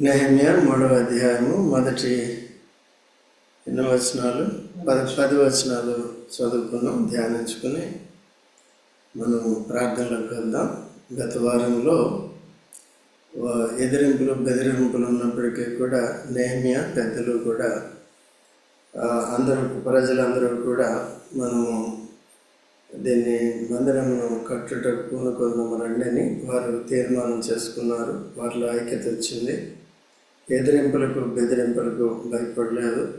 నెహమ్య మూడవ అధ్యాయము మొదటి ఎన్నో వచనాలు పది పది వచనాలు చదువుకున్నాం ధ్యానించుకుని మనం ప్రార్థనలోకి వెళ్దాం. గత వారంలో ఎదిరింపులు బెదిరింపులు ఉన్నప్పటికీ కూడా నేమ్య పెద్దలు కూడా అందరూ ప్రజలందరూ కూడా మనము దీన్ని మందిరమును కట్టుట పూనుకొందాము రండి అని వారు తీర్మానం చేసుకున్నారు. వారిలో ఐక్యత వచ్చింది. ఎదిరింపులకు బెదిరింపులకు భయపడలేదు.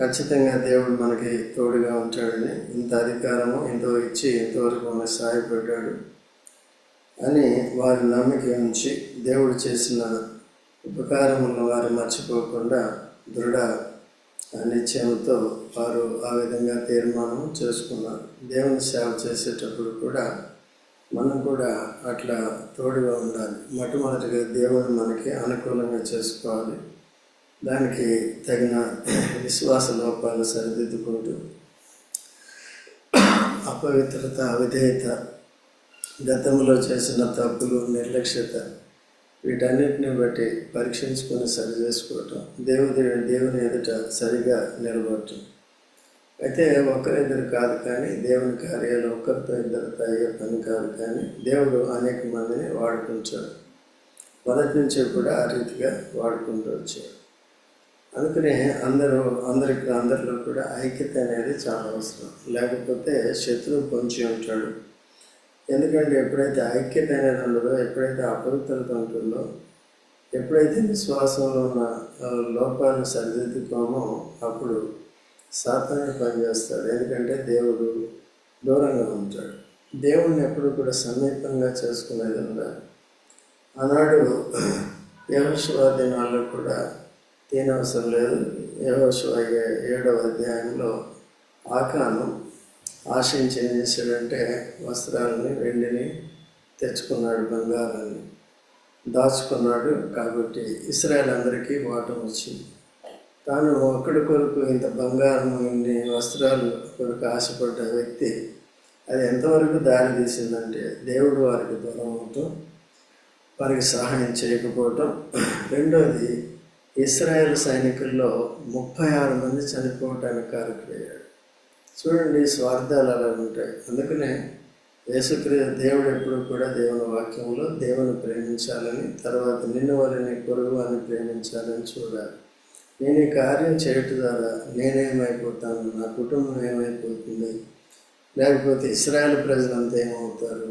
ఖచ్చితంగా దేవుడు మనకి తోడుగా ఉంటాడని ఇంత అధికారము ఎంతో ఇచ్చి ఇంతవరకు మనకు సహాయపడ్డాడు అని వారి నమ్మిక ఉంచి దేవుడు చేసిన ఉపకారములను వారు మర్చిపోకుండా దృఢ నిశ్చయంతో వారు ఆ విధంగా తీర్మానం చేసుకున్నారు. దేవుని సేవ చేసేటప్పుడు కూడా మనం కూడా అట్లా తోడుగా ఉండాలి. మొట్టమొదటిగా దేవుడు మనకి అనుకూలంగా చేసుకోవాలి. దానికి తగిన విశ్వాస లోపాలు సరిదిద్దుకుంటూ అపవిత్రత అవిధేయత గతంలో చేసిన తప్పులు నిర్లక్ష్యత వీటన్నిటిని బట్టి పరీక్షించుకొని సరి చేసుకోవటం దేవుని దేవుని ఎదుట సరిగా నిలబడటం. అయితే ఒకరిద్దరు కాదు కానీ దేవుని కార్యాలు ఒక్కరితో ఇద్దరితో అయ్యే పని కాదు కానీ దేవుడు అనేక మందిని వాడుకుంటాడు. మొదటి నుంచి కూడా ఆ రీతిగా వాడుకుంటూ వచ్చాడు. అందుకనే అందరూ అందరికి అందరిలో కూడా ఐక్యత అనేది చాలా అవసరం. లేకపోతే శత్రువు పొంచి ఉంటాడు. ఎందుకంటే ఎప్పుడైతే ఐక్యత అనేది ఉండదో ఎప్పుడైతే అపవిత్రత ఉంటుందో ఎప్పుడైతే విశ్వాసంలో ఉన్న లోపాలు సరిదిద్దుకోమో అప్పుడు సాతానుడు పనిచేస్తాడు. ఎందుకంటే దేవుడు దూరంగా ఉంటాడు. దేవుణ్ణి ఎప్పుడు కూడా సమీపంగా చేసుకునేది ఉండాలి ఆనాడు యహోశివ దినాల్లో కూడా తినవసరం లేదు. యహోశివ ఏడవ అధ్యాయంలో ఆకాను ఆశించి ఏం చేశాడంటే వస్త్రాలని వెండిని తెచ్చుకున్నాడు బంగారాన్ని దాచుకున్నాడు. కాబట్టి ఇస్రాయల్ అందరికీ వాటం వచ్చింది. తాను ఒక్కడి కొరకు ఇంత బంగారం ఇన్ని వస్త్రాలు కొరకు ఆశపడ్డ వ్యక్తి అది ఎంతవరకు దారి తీసిందంటే దేవుడు వారికి దూరం అవటం వారికి సహాయం చేయకపోవటం. రెండోది ఇస్రాయేల్ సైనికుల్లో ముప్పై ఆరు మంది చనిపోవటానికి కారకులయ్యాడు చూడండి స్వార్థాలు అలా ఉంటాయి. అందుకనే యేసుక్రియ దేవుడు ఎప్పుడు కూడా దేవుని వాక్యంలో దేవుని ప్రేమించాలని తర్వాత నిన్ను వాళ్ళని పొరుగు అని ప్రేమించాలని చూడాలి. నేను ఈ కార్యం చేయటం ద్వారా నేనేమైపోతాను నా కుటుంబం ఏమైపోతుంది లేకపోతే ఇస్రాయల్ ప్రజలంతా ఏమవుతారు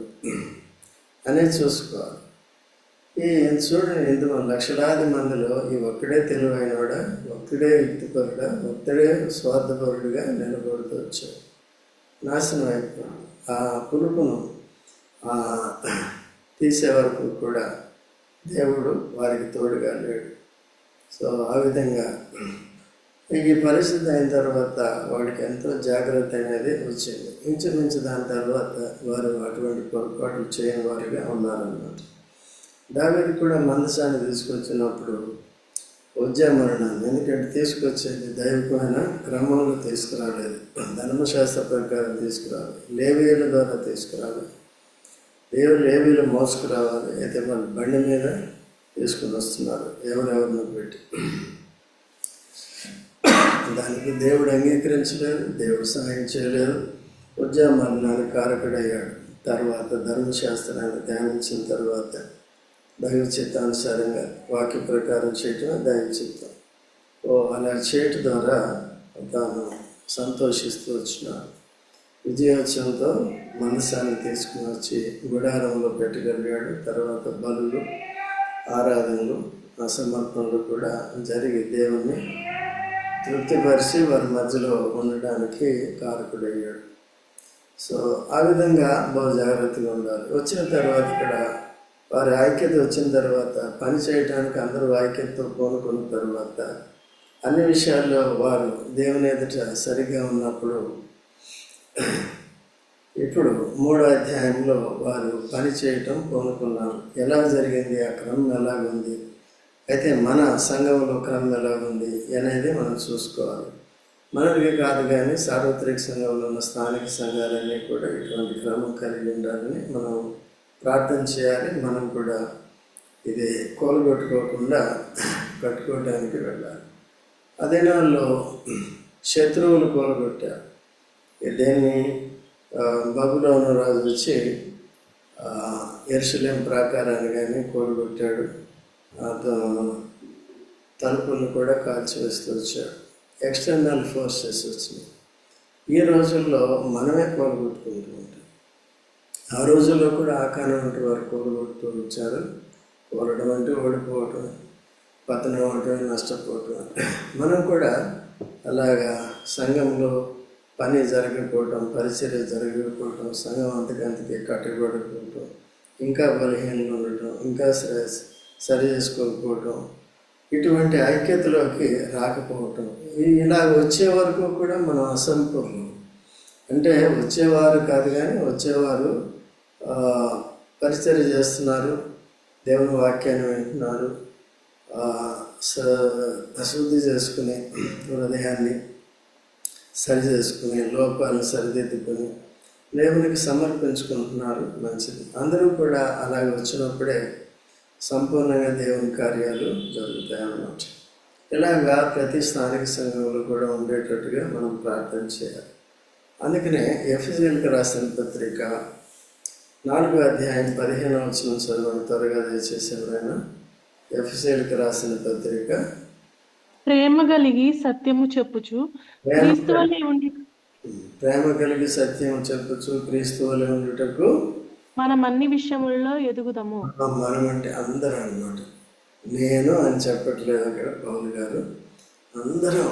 అనేది చూసుకోవాలి. ఈ చూడండి ఇందులో లక్షలాది మందిలో ఈ ఒక్కడే తెలివైనవాడా ఒక్కడే యుక్తిపరుడా ఒక్కడే స్వార్థపరుడుగా నిలబడుతూ వచ్చాడు. నాశనం అయిపోయింది. ఆ పులుపును తీసే వరకు కూడా దేవుడు వారికి తోడుగా లేడు. సో ఆ విధంగా ఈ పరిస్థితి అయిన తర్వాత వాడికి ఎంతో జాగ్రత్త అనేది వచ్చింది. ఇంచుమించు దాని తర్వాత వారు అటువంటి పొరపాట్లు చేయని వారిగా ఉన్నారన్నమాట. దానికి కూడా మందసాన్ని తీసుకొచ్చినప్పుడు ఉద్యమరణాన్ని ఎందుకంటే తీసుకొచ్చేది దైవికమైన క్రమంలో తీసుకురాలేదు. ధర్మశాస్త్ర ప్రకారం తీసుకురావాలి. లేవీల ద్వారా తీసుకురావాలి. దేవుడు లేవీలు మోసుకురావాలి. అయితే మన బండి మీద తీసుకుని వస్తున్నారు. ఎవరెవరిని పెట్టి. దానికి దేవుడు అంగీకరించలేదు దేవుడు సహాయం చేయలేదు. ఉద్యమరణానికి కారకుడయ్యాడు. తర్వాత ధర్మశాస్త్రాన్ని ధ్యానించిన తర్వాత దైవ చిత్తానుసారంగా వాక్య ప్రకారం చేయటం దైవ చిత్తం ఓ అలా చేయటం ద్వారా తాను సంతోషిస్తూ వచ్చినాడు. విజయోత్సవంతో మనసాన్ని తీసుకుని వచ్చి గుడారంలో పెట్టగలిగాడు. తర్వాత బలులు ఆరాధనలు అసమర్పణలు సమర్పణలు కూడా జరిగి దేవుణ్ణి తృప్తిపరిచి వారి మధ్యలో ఉండడానికి కారకుడయ్యాడు. సో ఆ విధంగా బహు జాగ్రత్తగా ఉండాలి. వచ్చిన తర్వాత ఇక్కడ వారి ఐక్యత వచ్చిన తర్వాత పని చేయడానికి అందరూ ఐక్యతతో కోనుకున్న తర్వాత అన్ని విషయాల్లో వారు దేవుని ఎదుట సరిగా ఉన్నప్పుడు ఇప్పుడు మూడో అధ్యాయంలో వారు పని చేయటం ఎలా జరిగింది? ఆ క్రమం ఎలాగుంది? అయితే మన సంఘంలో క్రమం ఎలాగుంది అనేది మనం చూసుకోవాలి. మనకి కాదు కానీ సార్వత్రిక సంఘంలో ఉన్న స్థానిక సంఘాలన్నీ కూడా ఇటువంటి క్రమం కలిగి ఉండాలని మనం ప్రార్థన చేయాలి. మనం కూడా ఇది కోలుగొట్టుకోకుండా కట్టుకోవడానికి వెళ్ళాలి. అదే నాళ్ళు శత్రువులు కోలుగొట్టారు దేన్ని? బబులోను రాజు వచ్చి ఎరుసలేం ప్రాకారాన్ని కానీ కోలుగొట్టాడు. తలుపులను కూడా కాల్చివేస్తూ వచ్చాడు. ఎక్స్టర్నల్ ఫోర్సెస్ వచ్చినాయి. ఈ రోజుల్లో మనమే కోలుగొట్టుకుంటూ ఉంటాం. ఆ రోజుల్లో కూడా ఆకారం వంటి వారు కోలుగొడుతూ వచ్చారు. కోరడం అంటే ఓడిపోవటం పతనం అంటే నష్టపోవటం. మనం కూడా అలాగా సంఘంలో పని జరగకపోవటం పరిచర్య జరగకపోవటం సంఘం అంతకంతకి కట్టబడకపోవటం ఇంకా బలహీనంగా ఉండటం ఇంకా సరి సరి చేసుకోకపోవటం ఇటువంటి ఐక్యతలోకి రాకపోవటం ఇలా వచ్చే వరకు కూడా మనం అసంపూర్ణం. అంటే వచ్చేవారు కాదు కానీ వచ్చేవారు ఆ, పరిచర్య చేస్తున్నారు దేవుని వాక్యాన్ని వింటున్నారు అశుద్ధి స- చేసుకుని హృదయాన్ని సరి చేసుకుని లోపాలను సరిదిద్దుకొని దేవునికి సమర్పించుకుంటున్నారు మంచిది. అందరూ కూడా అలాగ వచ్చినప్పుడే సంపూర్ణంగా దేవుని కార్యాలు జరుగుతాయి అన్నమాట. ఇలాగా ప్రతి స్థానిక సంఘంలో కూడా ఉండేటట్టుగా మనం ప్రార్థన చేయాలి. అందుకనే ఎఫ్ఎస్ఎల్కి రాసిన పత్రిక నాలుగో అధ్యాయం పదిహేను వచ్చిన చదవడం త్వరగా దయచేసి ఎవరైనా ఎఫ్ఎస్ఎల్కి రాసిన పత్రిక ప్రేమ కలిగి సత్యము చెప్పుచు ప్రేమ క్రీస్తు వలె ఉండి ప్రేమ కలిగి సత్యం చెప్పచ్చు క్రీస్తు వలె ఉండుటకు మనం అన్ని విషయములలో ఎదుగుదాము. మనం అంటే అందరూ అన్నమాట నేను అని చెప్పట్లేదు అక్కడ పౌలు గారు. అందరం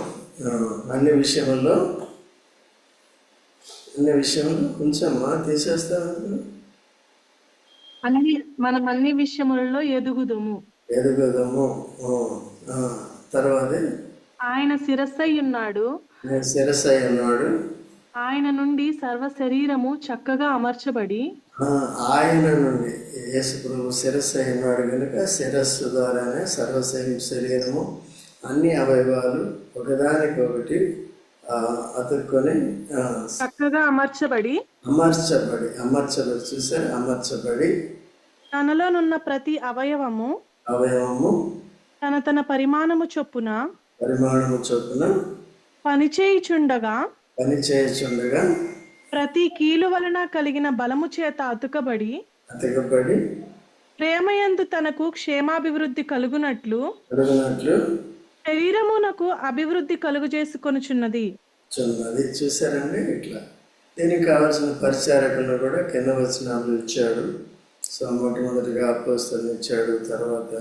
అన్ని విషయంలో అన్ని విషయంలో కొంచెమ్మా తీసేస్తా అన్ని మనం అన్ని విషయములలో ఎదుగుదము. ఎదుగుదాము. తర్వాత ఆయన శిరస్సై ఉన్నాడు. నేను శిరస్సు అన్నాడు ఆయన నుండి సర్వ శరీరము చక్కగా అమర్చబడి ఆయన నుండి యేసు ప్రభు శిరస్సు అయినాడు కనుక శిరస్సు ద్వారానే సర్వ శరీ- శరీరము అన్ని అవయవాలు ఒకదానికొకటి అతుక్కొని చక్కగా అమర్చబడి అమర్చబడి అమర్చబడి చూసారు? అమర్చబడి తనలోనున్న ప్రతి అవయవము అవయవము తన తన పరిమాణము చొప్పున పరిమాణము చొప్పున పనిచేయుచుండగా పని చేయచుండగా ప్రతి కీలు వలన కలిగిన బలము చేత అతుకబడి అతకబడి ప్రేమయందు తనకు క్షేమాభివృద్ధి కలుగునట్లు శరీరమునకు అభివృద్ధి కలుగు చేసుకొనుచున్నది చున్నది. చూసారండి ఇట్లా. దీనికి కావాల్సిన పరిచారకులను కూడా కింద వచనాలు ఇచ్చాడు. సో మొట్టమొదటిగా అపోస్తలు ఇచ్చాడు. తర్వాత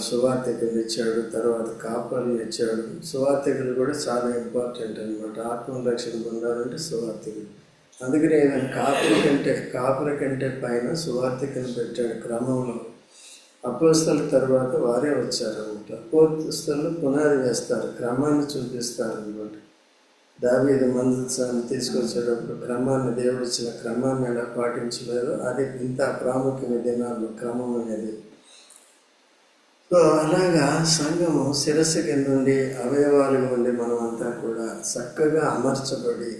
సువార్థికులు ఇచ్చాడు తర్వాత కాపర్లు ఇచ్చాడు సువార్థికులు కూడా చాలా ఇంపార్టెంట్ అనమాట ఆత్మరక్షణ పొందాలంటే సువార్థికులు అందుకని ఈయన కాపుల కంటే కాపుల కంటే పైన సువార్థికులు పెట్టాడు క్రమంలో. అపోస్తల తర్వాత వారే వచ్చారనమాట అపోస్తలు పునాది వేస్తారు క్రమాన్ని చూపిస్తారు అనమాట దావీదు మందసాన్ని తీసుకొచ్చేటప్పుడు క్రమాన్ని దేవుడిచ్చిన క్రమాన్ని ఎలా పాటించలేదో అది ఇంత ప్రాముఖ్యమైన దినాల్లో క్రమం అనేది. సో అలాగా సంఘము శిరస్సు కింద నుండి అవయవాలు ఉండి మనమంతా కూడా చక్కగా అమర్చబడి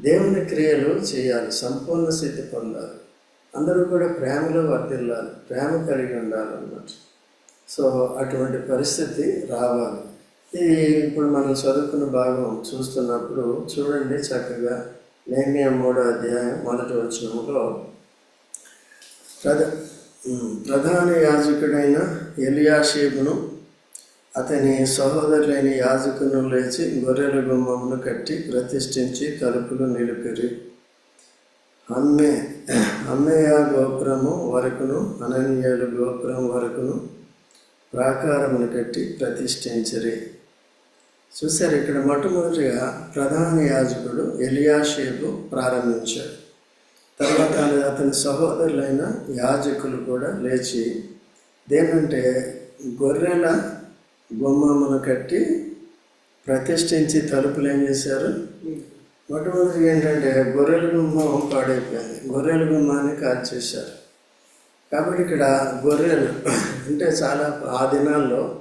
దేవుని క్రియలు చేయాలి సంపూర్ణ స్థితి పొందాలి. అందరూ కూడా ప్రేమలో వర్తిల్లాలి ప్రేమ కలిగి ఉండాలన్నమాట. సో అటువంటి పరిస్థితి రావాలి. ఇది ఇప్పుడు మనం చదువుకున్న భాగం చూస్తున్నప్పుడు చూడండి చక్కగా నేమియా మూడో అధ్యాయం మొదటి వచనంలో ప్రధ ప్రధాన యాజకుడైన ఎలియాషేబును అతని సహోదరులైన యాజకును లేచి గొర్రెల గుమ్మమును కట్టి ప్రతిష్ఠించి తలుపులు నిలిపిరి. అమ్మే అమ్మేయ గోపురము వరకును అననీయులు గోపురం వరకును ప్రాకారమును కట్టి ప్రతిష్ఠించరి. చూసారు ఇక్కడ మొట్టమొదటిగా ప్రధాన యాజకుడు ఎలియాషేబు ప్రారంభించాడు. తర్వాత అతని సహోదరులైన యాజకులు కూడా లేచి దేనంటే గొర్రెల గుమ్మమును కట్టి ప్రతిష్ఠించి తలుపులు ఏం చేశారు? మొట్టమొదటి ఏంటంటే గొర్రెల గుమ్మం పాడైపోయింది. గొర్రెల గుమ్మాన్ని కాల్చేశారు కాబట్టి ఇక్కడ గొర్రెలు అంటే చాలా ఆ దినాల్లో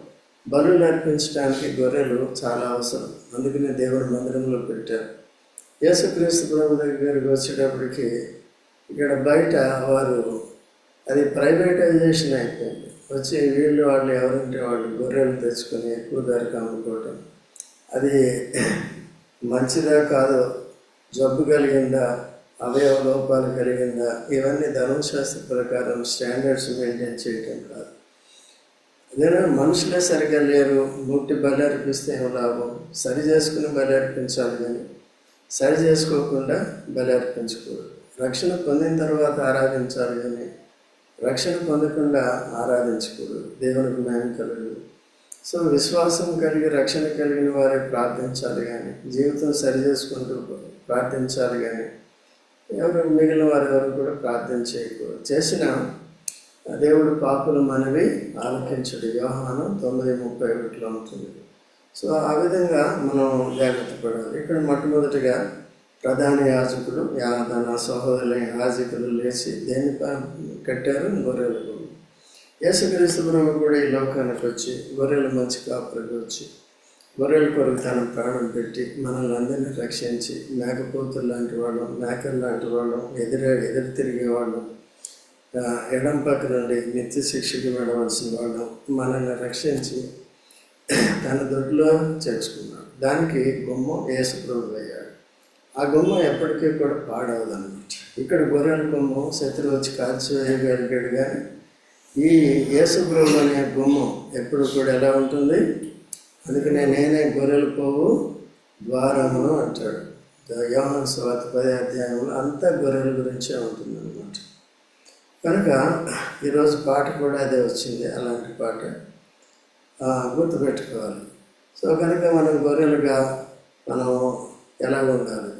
బలులు అర్పించడానికి గొర్రెలు చాలా అవసరం. అందుకనే దేవుడు మందిరంలో పెట్టారు. యేసుక్రీస్తు ప్రభు దగ్గరికి వచ్చేటప్పటికి ఇక్కడ బయట వారు అది ప్రైవేటైజేషన్ అయిపోయింది. వచ్చి వీళ్ళు వాళ్ళు ఎవరంటే వాళ్ళు గొర్రెలు తెచ్చుకొని ఎక్కువ ధరకు అమ్ముకోవటం. అది మంచిదా కాదు జబ్బు కలిగిందా అవయవ లోపాలు కలిగిందా ఇవన్నీ ధర్మశాస్త్ర ప్రకారం స్టాండర్డ్స్ మెయింటైన్ చేయటం కాదు. ఏదైనా మనుషులే సరిగా లేరు ముట్టి బలి అర్పిస్తే ఏం లాభం? సరి చేసుకుని బలి అర్పించాలి కానీ సరి చేసుకోకుండా బలి అర్పించకూడదు. రక్షణ పొందిన తర్వాత ఆరాధించాలి కానీ రక్షణ పొందకుండా ఆరాధించకూడదు. దేవునికి న్యాయం కలగదు సో విశ్వాసం కలిగి రక్షణ కలిగిన వారే ప్రార్థించాలి కానీ జీవితం సరి చేసుకుంటూ ప్రార్థించాలి కానీ ఎవరు మిగిలిన వారి వరకు కూడా ప్రార్థన చేయకూడదు చేసిన దేవుడు పాపులు మనవి ఆలకించడు. వ్యవహారం తొమ్మిది ముప్పై ఒకటిలో ఉంటుంది. సో ఆ విధంగా మనం జాగ్రత్త పడాలి. ఇక్కడ మొట్టమొదటిగా ప్రధాన యాజకుడు తన సహోదరుల యాజకులు లేచి దేని కట్టారు? గొర్రెల గుడి యేసుక్రీస్తు బ్రహ్మ కూడా ఈ లోకానికి వచ్చి గొర్రెల మంచి కాపురికి వచ్చి గొర్రెల కొరకు తన ప్రాణం పెట్టి మనల్ని అందరినీ రక్షించి మేకపోతులు లాంటి వాళ్ళం మేకలు లాంటి వాళ్ళం ఎదురు ఎదురు తిరిగే వాళ్ళం ఎడం పక్క నుండి నిత్య శిక్షకి వెళ్ళవలసిన వాళ్ళం మనల్ని రక్షించి తన దొడ్లో చేర్చుకున్నాడు దానికి బొమ్మ యేసు ప్రభు అయ్యాడు ఆ గుమ్మ ఎప్పటికీ కూడా పాడవదనమాట ఇక్కడ గొర్రెల గుమ్మ శత్రువు వచ్చి కాల్చివేయగలిగాడు కానీ ఈ యేసుగృహం అనే గుమ్మం ఎప్పుడు కూడా ఎలా ఉంటుంది? అందుకనే నేనే గొర్రెలు పోవు ద్వారమును అంటాడు. యోహన్ స్వాత పదే అధ్యాయంలో అంతా గొర్రెల గురించే ఉంటుంది అనమాట కనుక ఈరోజు పాట కూడా అదే వచ్చింది అలాంటి పాట. గుర్తుపెట్టుకోవాలి. సో కనుక మనం గొర్రెలుగా మనం ఎలా ఉండాలి?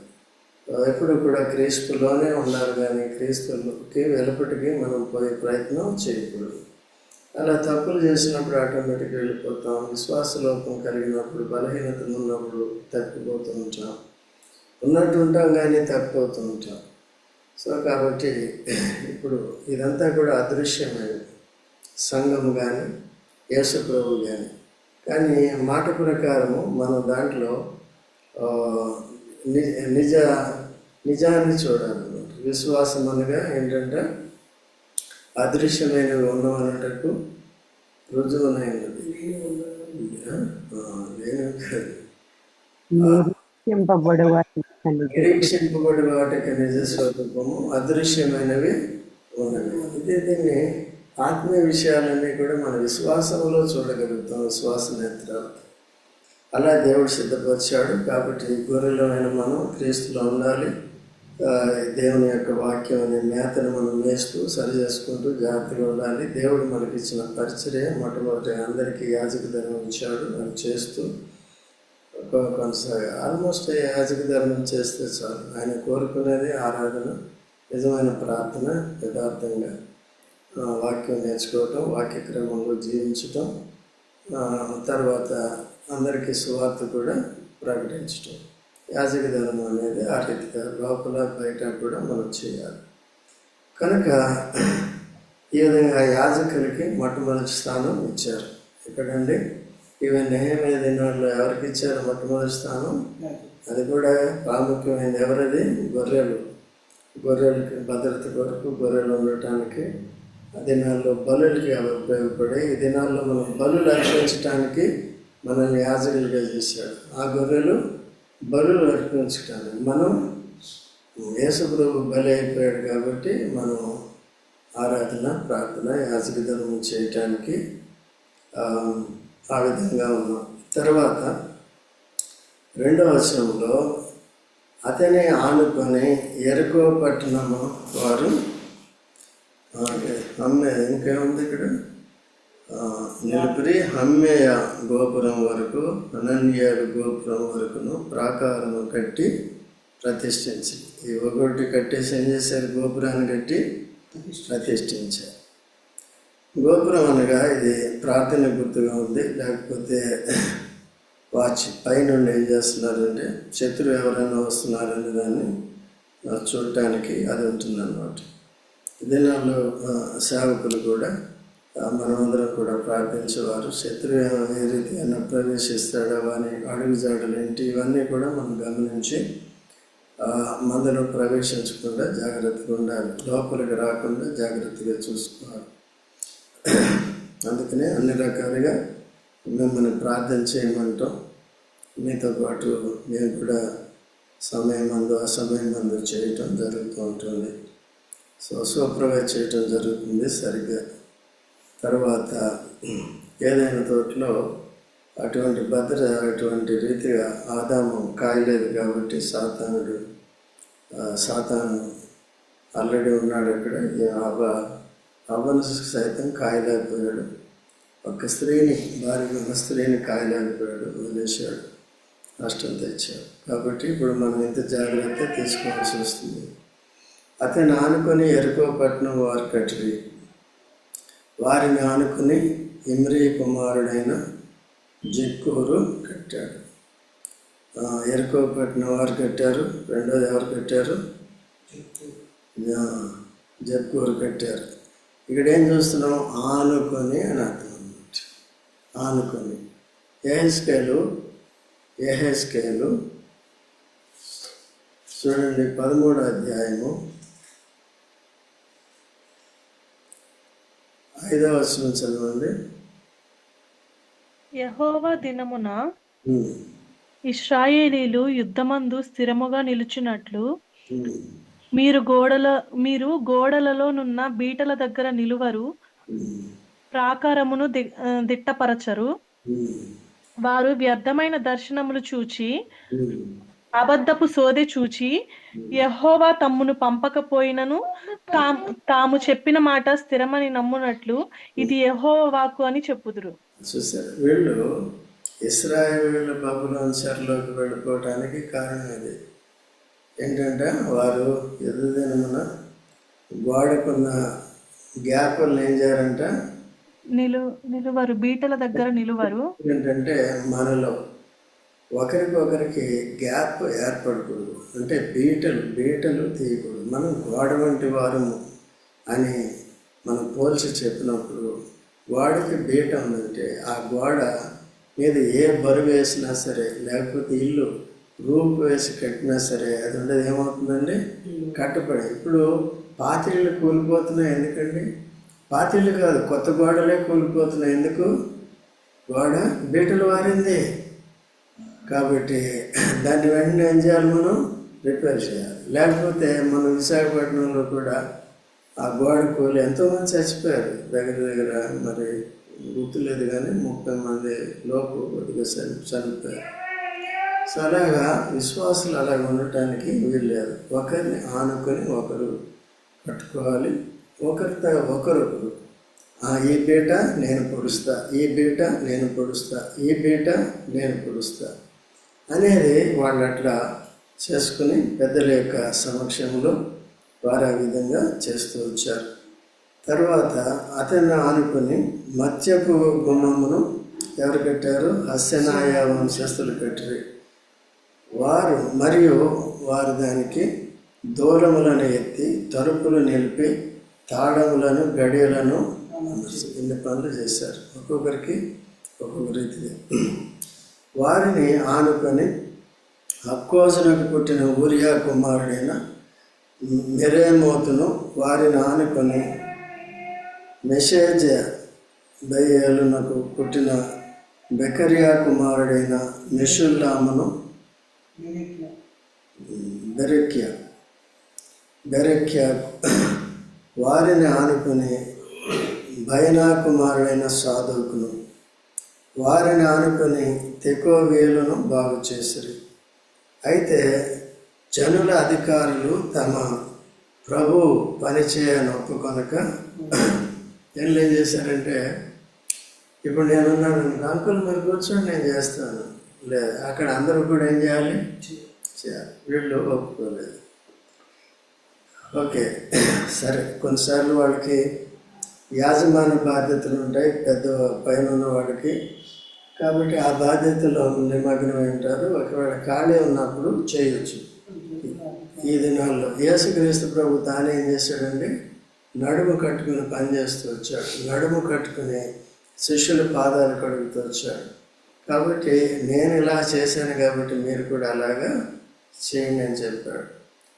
ఎప్పుడు కూడా క్రీస్తులోనే ఉండాలి కానీ క్రీస్తుకి వెలుపటికి మనం పోయే ప్రయత్నం చేయకూడదు. అలా తప్పులు చేసినప్పుడు ఆటోమేటిక్గా వెళ్ళిపోతాం. విశ్వాస లోపం కలిగినప్పుడు బలహీనతలు ఉన్నప్పుడు తప్పిపోతూ ఉంటాం. ఉన్నట్టు ఉంటాం కానీ తప్పిపోతూ ఉంటాం. సో కాబట్టి ఇప్పుడు ఇదంతా కూడా అదృశ్యమైనది. సంఘం కానీ యేసుప్రభు కానీ. కానీ మాట ప్రకారము మనం దాంట్లో నిజ నిజాన్ని చూడాలన్నమాట. విశ్వాసం అనగా ఏంటంటే అదృశ్యమైనవి ఉన్నవన్నటకు రుజువునైనది ఆ, కాదు. నిరీక్షింపబడి వాటికి నిజ స్వరూపము అదృశ్యమైనవి ఉన్నవి. ఇది దీన్ని ఆత్మీయ విషయాలన్నీ కూడా మన విశ్వాసంలో చూడగలుగుతాం విశ్వాస నేత్రాలతో. అలా దేవుడు సిద్ధపరిచాడు. కాబట్టి గొర్రెలమైన మనం క్రీస్తులో ఉండాలి. దేవుని యొక్క వాక్యం అనే మేతను మనం వేస్తూ సరి చేసుకుంటూ జాగ్రత్తగా ఉండాలి. దేవుడు మనకి ఇచ్చిన పరిచర్య మొట్టమొదటి అందరికీ యాజక ధర్మం ఇచ్చాడు. అది చేస్తూ కొనసాగా ఆల్మోస్ట్ యాజక ధర్మం చేస్తే చాలు. ఆయన కోరుకునేది ఆరాధన నిజమైన ప్రార్థన యథార్థంగా వాక్యం నేర్చుకోవటం వాక్య క్రమంలో జీవించటం తర్వాత అందరికీ సువార్త కూడా ప్రకటించటం. యాజక ధర్మం అనేది ఆ రీతిగా లోపల బయట కూడా మనం చేయాలి. కనుక ఈ విధంగా యాజకులకి మొట్టమొదటి స్థానం ఇచ్చారు. ఎక్కడండి? ఇవి నెహమే దినాల్లో ఎవరికి ఇచ్చారు మొట్టమొదటి స్థానం? అది కూడా ప్రాముఖ్యమైనది ఎవరది? గొర్రెలు. గొర్రెలకి భద్రత కొరకు గొర్రెలు ఉండటానికి ఆ దినాల్లో బలులకి ఉపయోగపడే ఈ దినాల్లో మనం బలు రక్షించడానికి మనల్ని యాజకులుగా చేశాడు. ఆ గొర్రెలు బలులు అర్పించటానికి మనం యేసుప్రభు బలి అయిపోయాడు కాబట్టి మనం ఆరాధన ప్రార్థన యాజక చేయటానికి ఆ, విధంగా ఉన్నాం. తర్వాత రెండవ వచనంలో అతనే ఆనుకొని ఎరుకో పట్టణము వారు అమ్మే ఇంకేముంది ఇక్కడ? ఆ, నిలిపిరి హమ్మేయ గోపురం వరకు అనన్యాడు గోపురం వరకును ప్రాకారము కట్టి ప్రతిష్ఠించి. ఈ ఒకటి కట్టేసి ఏం చేశారు? గోపురాన్ని కట్టి ప్రతిష్ఠించారు. గోపురం అనగా ఇది ప్రార్థన గుర్తుగా ఉంది. లేకపోతే వాచ్ పైనుండి ఏం చేస్తున్నారంటే శత్రువు ఎవరైనా వస్తున్నారనే దాన్ని చూడటానికి అది ఉంటుందన్నమాట. దినాల్లో సేవకులు కూడా మనమందరం కూడా ప్రార్థించేవారు. శత్రువు ఏ- రీతిగా ప్రవేశిస్తాడో? అని అడుగుజాడలు ఏంటి? ఇవన్నీ కూడా మనం గమనించి ఆ, ప్రవేశించకుండా జాగ్రత్తగా ఉండాలి. లోపలికి రాకుండా జాగ్రత్తగా చూసుకోవాలి. అందుకనే అన్ని రకాలుగా మిమ్మల్ని ప్రార్థన చేయమంటాం. మీతో పాటు మేము కూడా సమయం మందు అసమయం మందు చేయటం జరుగుతూ ఉంటుంది. సో సూపర్వైజ్ చేయటం జరుగుతుంది. సరిగ్గా తర్వాత ఏదైనా తోటలో అటువంటి భద్రత అటువంటి రీతిగా ఆదాము కాయలేదు కాబట్టి సాతానుడు సాతాను ఆల్రెడీ ఉన్నాడు అక్కడ. ఈ అవ్వ అవ్వను సైతం కాయలేకపోయాడు. ఒక స్త్రీని భార్య ఉన్న స్త్రీని కాయలేకపోయాడు వదిలేశాడు నష్టం తెచ్చాడు. కాబట్టి ఇప్పుడు మనం ఇంత జాగ్రత్త తీసుకోవాల్సి వస్తుంది. అతను ఆనుకొని ఎరుకోపట్నం వారు కట్టిరి. వారిని ఆనుకుని ఇమ్రీ కుమారుడైన జిక్కూరు కట్టాడు ఆ, ఎరుకోపట్నం వారు కట్టారు రెండోది ఎవరు కట్టారు? జక్కూరు కట్టారు. ఇక్కడ ఏం చూస్తున్నాం? ఆనుకొని అని అర్థం అనమాట ఆనుకొని. ఏహెస్కేలు ఏహెస్కేలు చూడండి పదమూడో అధ్యాయము. ఐదవ వచనం చదవండి. యహోవా దినమున ఇస్రాయేలీలు యుద్ధమందు స్థిరముగా నిలుచున్నట్లు ఉమ్, మీరు గోడల మీరు గోడలలోనున్న బీటల దగ్గర నిలువరు ప్రాకారమును దిట్టపరచరు. వారు వ్యర్థమైన దర్శనములు చూచి. అబద్ధపు సోదె చూచి యహోవా తమ్మును పంపకపోయినను తాము తాము చెప్పిన మాట స్థిరమని నమ్మునట్లు ఇది యెహోవా వాక్కు అని చెప్పుదురు. చూసారు వీళ్ళు ఇస్రాయేల్ బబులోన్ చెరలోకి వెళ్ళిపోవటానికి కారణం ఇది. ఏంటంటే వారు ఎదుదినమున గోడకున్న గ్యాప్లను ఏం చేయారంట నిలు నిలువరు బీటల దగ్గర నిలువరు. ఏంటంటే మనలో ఒకరికొకరికి గ్యాప్ ఏర్పడకూడదు. అంటే బీటలు బీటలు తీయకూడదు. మనం గోడ వంటి వారము అని మనం పోల్చి చెప్పినప్పుడు గోడకి బీట ఉందంటే ఆ గోడ మీద ఏ బరువు వేసినా సరే లేకపోతే ఇల్లు రూపు వేసి కట్టినా సరే అది ఉండేది ఏమవుతుందండి? కట్టపడి ఇప్పుడు పాతిళ్ళు కూలిపోతున్నాయి ఎందుకండి? పాతిళ్ళు కాదు కొత్త గోడలే కూలిపోతున్నాయి. ఎందుకు? గోడ బీటలు వారింది. కాబట్టి దాన్ని వెంటనే ఏం చేయాలి మనం? రిపేర్ చేయాలి. లేకపోతే మన విశాఖపట్నంలో కూడా ఆ గోడ కూలి ఎంతోమంది చచ్చిపోయారు. దగ్గర దగ్గర మరి గుర్తులేదు కానీ ముప్పై మంది లోపు కొద్దిగా చని చనిపోయారు. సో అలాగా విశ్వాసులు అలాగ ఉండటానికి వీల్లేదు ఒకరిని ఆనుకొని ఒకరు కట్టుకోవాలి. ఒకరితో ఒకరు ఆ, ఈ బీట నేను పొడుస్తా ఈ బీట నేను పొడుస్తా ఈ బీట నేను పొడుస్తా. అనేది వాళ్ళు అట్లా చేసుకుని పెద్దల యొక్క సమక్షంలో వారు ఆ విధంగా చేస్తూ వచ్చారు. తర్వాత అతన్ని ఆనుకొని మత్స్యపు గుమ్మమును ఎవరు కట్టారు? హస్యనాయ వంశస్థులు కట్టారు. వారు మరియు వారు దానికి దూరములను ఎత్తి తలుపులు నిలిపి తాళములను గడియలను ఇన్ని పనులు చేశారు? ఒక్కొక్కరికి ఒక్కొక్క రీతిగా. వారిని ఆనుకొని అక్కోజునకు పుట్టిన ఊరియా కుమారుడైన మెరేమోతును వారిని ఆనుకొని మెషేజ దయ్యాలునకు పుట్టిన బెకరియా కుమారుడైన మెషుల్లామును బెరక్య బెరెక్య వారిని ఆనుకుని బైనా కుమారుడైన సాధుకును వారిని ఆనుకొని తెకోవేలును బాగు చేసిరి. అయితే జనుల అధికారులు తమ ప్రభు పనిచేయని ఒప్పుకొనక వీళ్ళు ఏం చేశారంటే ఇప్పుడు నేనున్నాను అంకుల్ మీరు కూర్చోండి నేను చేస్తాను. లేదు అక్కడ అందరూ కూడా ఏం చేయాలి? చేయాలి. వీళ్ళు ఒప్పుకోలేదు. ఓకే సరే. కొన్నిసార్లు వాళ్ళకి యాజమాన్య బాధ్యతలు ఉంటాయి పెద్ద పైన ఉన్న వాళ్ళకి కాబట్టి ఆ బాధ్యతలో నిమగ్నమై ఉంటారు. ఒకవేళ ఖాళీ ఉన్నప్పుడు చేయొచ్చు. ఈ దినాల్లో యేసుక్రీస్తు ప్రభు తానే ఏం చేశాడండి నడుము కట్టుకుని పని చేస్తూ వచ్చాడు. నడుము కట్టుకుని శిష్యుల పాదాలు కడుగుతూ వచ్చాడు. కాబట్టి నేను ఇలా చేశాను కాబట్టి మీరు కూడా అలాగా చేయండి అని చెప్పాడు.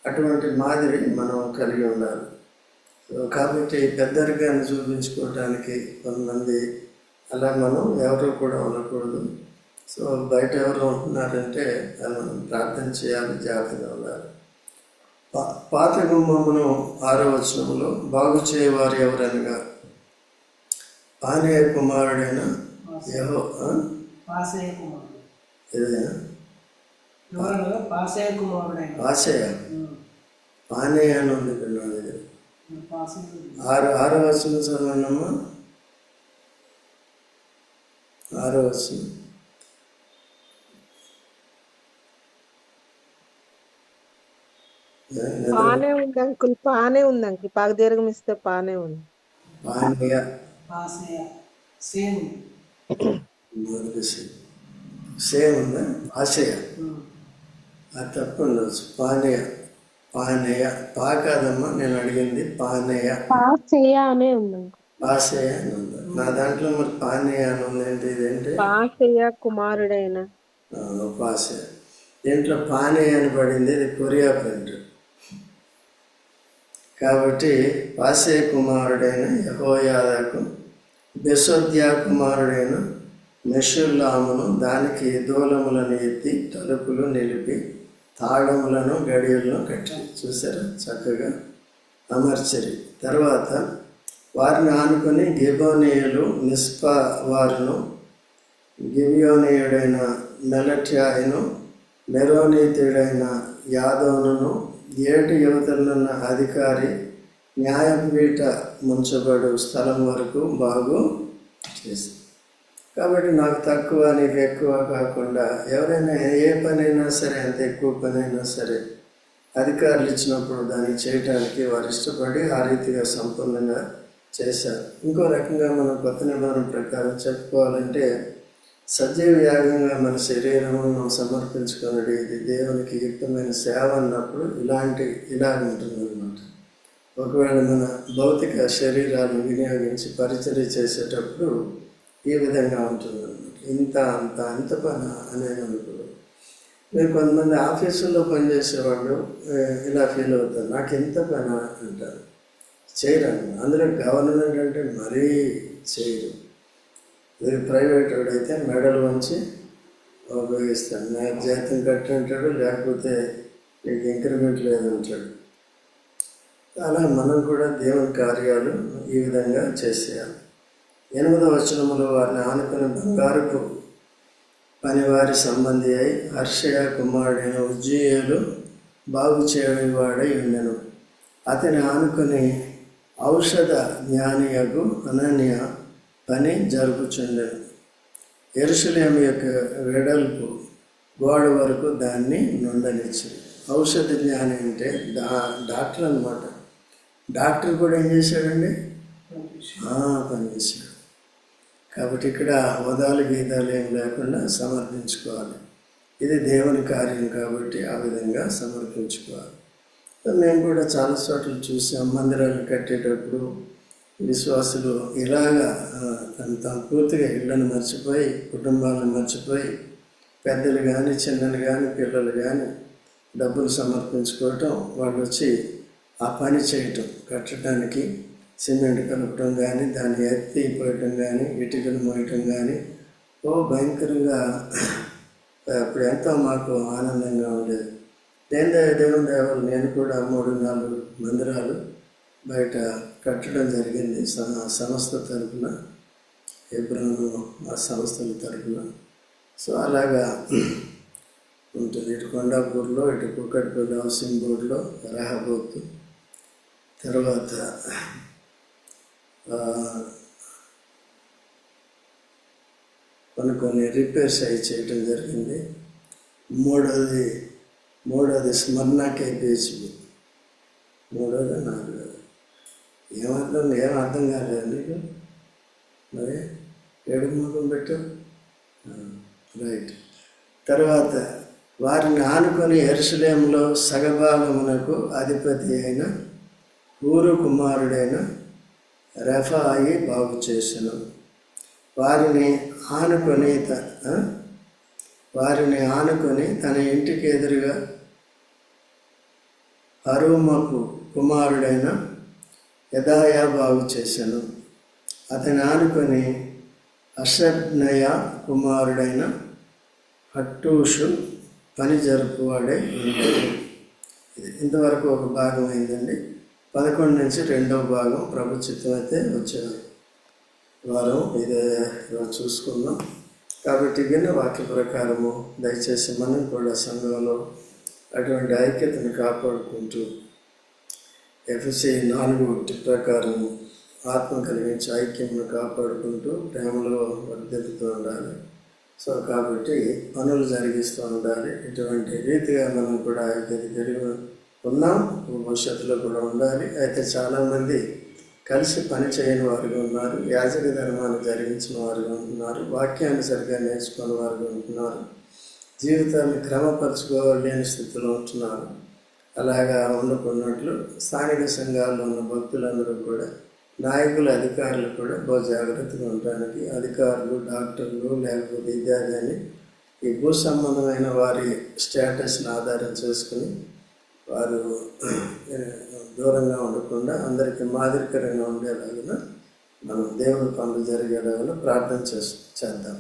అటువంటి మాదిరి మనం కలిగి ఉండాలి. కాబట్టి పెద్దరికాన్ని చూపించుకోవటానికి కొంతమంది అలా మనం ఎవరు కూడా ఉండకూడదు. సో బయట ఎవరు ఉంటున్నారంటే మనం ప్రార్థన చేయాలి జాగ్రత్తగా ఉండాలి. పాత గుమ్మమును ఆరో వచనములో బాగు చేయవారు ఎవరనగా పానీయ కుమారుడైన కుమారుడు. ఏదైనా? పాసయ. పానీయ అని ఉంది నా దగ్గర. ఆరు ఆరో వచనం చదవండమ్మా. ఆరో వచనం పానే ఉంది అంకుల్ పానే ఉంది అంకుల్. పాక దీర్ఘం ఇస్తే పానే ఉంది. సేమ్. ఉందా? ఆశయ. అది తప్పు ఉండొచ్చు పానీయ. పానీయ. పా కాదమ్మా నేను అడిగింది పానీయ. పాసేయ అనే ఉంది పాసేయ అని ఉంది. నా దాంట్లో మరి పానీయ అని ఉంది ఏంటి ఇదేంటి? పాసేయ కుమారుడైన? ఆ, పాసేయ దీంట్లో పానీయ అని పడింది? ఇది కొరియా ప్రింట్. కాబట్టి పాసేయ కుమారుడైన యహోయాదకు బెసోద్యా కుమారుడైన మెషుల్లామును దానికి దూలములను ఎత్తి తలుపులు నిలిపి తాళములను గడియలను కట్టి చూసారా? చక్కగా అమర్చరి. తర్వాత వారిని ఆనుకొని గిబోనేయులు నిస్పా వారును గిబియోనీయుడైన మెలట్యాయను మెరోనీతుడైన యాదవును ఏటి యువతలనున్న అధికారి న్యాయపీఠ ముంచబడు స్థలం వరకు బాగు చేసి. కాబట్టి నాకు తక్కువ నీకు ఎక్కువ కాకుండా ఎవరైనా ఏ పనైనా సరే అంత ఎక్కువ పనైనా సరే అధికారులు ఇచ్చినప్పుడు దాన్ని చేయటానికి వారు ఇష్టపడి ఆ రీతిగా సంపూర్ణంగా చేశారు. ఇంకో రకంగా మనం కొత్త నిబంధన ప్రకారం చెప్పుకోవాలంటే సజీవ యాగంగా మన శరీరమును సమర్పించుకున్నది ఇది. దేవునికి యుక్తమైన సేవ అన్నప్పుడు ఇలాంటి ఇలా ఉంటుంది అనమాట ఒకవేళ మన భౌతిక శరీరాన్ని వినియోగించి పరిచర్య చేసేటప్పుడు ఈ విధంగా ఉంటుంది అనమాట ఇంత అంత అంత పని అనేది అనుకో మీరు కొంతమంది ఆఫీసుల్లో పనిచేసేవాళ్ళు ఇలా ఫీల్ అవుతారు. నాకు ఎంత పని అంటారు? చేయరండి అందులో గవర్నమెంట్ అంటే మరీ చేయరు ఇది ప్రైవేట్ వాడైతే మెడల్ వంచి ఉపయోగిస్తాడు. నాకు జీతం కట్టి అంటాడు లేకపోతే నీకు ఇంక్రిమెంట్ లేదంటాడు అలా మనం కూడా దేవుని కార్యాలు ఈ విధంగా చేసేయాలి. ఎనిమిదవ వచనములో వారిని ఆనుకుని బంగారుకు పనివారి సంబంధి అయి హర్షయ కుమారుడైన ఉజ్జీయులు బాగు చేయవాడై ఉండెను. అతని ఆనుకుని ఔషధ జ్ఞానియకు అనన్య పని జరుపుచుండెను ఎరుసలేం యొక్క వెడల్పు గోడ వరకు దాన్ని నుండనిచ్చు ఔషధ జ్ఞాని అంటే డా డాక్టర్ అనమాట డాక్టర్ కూడా ఏం చేశాడండి? పనిచేశాడు కాబట్టి ఇక్కడ హోదాలు గీతాలు ఏం లేకుండా సమర్పించుకోవాలి. ఇది దేవుని కార్యం కాబట్టి ఆ విధంగా సమర్పించుకోవాలి. మేము కూడా చాలా చోట్ల చూసాం. మందిరాలు కట్టేటప్పుడు విశ్వాసులు ఇలాగా ఆ, తను పూర్తిగా ఇళ్ళను మర్చిపోయి కుటుంబాలను మర్చిపోయి పెద్దలు కానీ చిన్నలు కానీ పిల్లలు కానీ డబ్బులు సమర్పించుకోవటం వాళ్ళు వచ్చి ఆ పని చేయటం కట్టడానికి సిమెంట్ కలపటం కానీ దాన్ని ఎత్తి పోయటం కానీ ఇటుకలు మోయటం కానీ ఓ భయంకరంగా అప్పుడు ఎంతో మాకు ఆనందంగా ఉండేది. నేను దయ దేవుని దేవాలు నేను కూడా మూడు నాలుగు మందిరాలు బయట కట్టడం జరిగింది. సంస్థ తరపున ఎబ్రాను మా సంస్థల తరపున. సో అలాగా ఉంటుంది. ఇటు కొండాపూర్లో ఇటు కుక్కటిపల్లి హౌసింగ్ బోర్డులో రహబోత్ తర్వాత కొన్ని కొన్ని రిపేర్స్ అవి చేయటం జరిగింది. మూడోది మూడోది స్మరణ కేపీహెచ్బి మూడోది నాలుగోది. ఏమర్థం ఏం అర్థం కాలేదు నీకు? మరి ఏడు ముఖం పెట్టు. రైట్. తర్వాత వారిని ఆనుకొని ఎరుసలేంలో సగభాగమునకు అధిపతి అయిన ఊరు కుమారుడైన రెఫాయి బాగు చేసెను. వారిని ఆనుకొని వారిని ఆనుకొని తన ఇంటికి ఎదురుగా అరుమకు కుమారుడైన యదాయా బాగు చేశాను. అతని ఆనుకొని అషబ్నయ కుమారుడైన హట్టూషు పని జరుపువాడే ఉన్నాడు ఇది ఇంతవరకు ఒక భాగం అయిందండి. పదకొండు నుంచి రెండవ భాగం ప్రభుత్వం అయితే వచ్చే వారం. ఇదే చూసుకున్నాం చూసుకుందాం. కాబట్టి విన్న వాక్య ప్రకారము దయచేసి మనం కూడా సంఘంలో అటువంటి ఐక్యతను కాపాడుకుంటూ ఎఫ్ఎస్ఐ నాలుగు ఒకటి ప్రకారం ఆత్మ కలిగించి ఐక్యమును కాపాడుకుంటూ ప్రేమలో వర్ధిల్లుతూ ఉండాలి. సో కాబట్టి పనులు జరిగిస్తూ ఉండాలి. ఇటువంటి రీతిగా మనం కూడా ఐక్యత కలిగి ఉన్నాం. భవిష్యత్తులో కూడా ఉండాలి. అయితే చాలామంది కలిసి పని చేయని వారుగా ఉన్నారు. యాజక ధర్మాన్ని జరిగించిన వారుగా ఉంటున్నారు వాక్యాన్ని సరిగ్గా నేర్చుకుని వారుగా ఉంటున్నారు. జీవితాన్ని క్రమపరచుకోలేని స్థితిలో ఉంటున్నారు. అలాగా ఉండకున్నట్లు స్థానిక సంఘాల్లో ఉన్న భక్తులందరూ కూడా నాయకులు అధికారులు కూడా బహు జాగ్రత్తగా ఉండడానికి అధికారులు డాక్టర్లు లేకపోతే ఇత్యాది అని ఈ భూ సంబంధమైన వారి స్టేటస్ని ఆధారం చేసుకుని వారు దూరంగా ఉండకుండా అందరికీ మాదిరికరంగా ఉండేలాగా మనం దేవుడి పనులు జరిగేలాగా ప్రార్థన చేస్ చేద్దాం.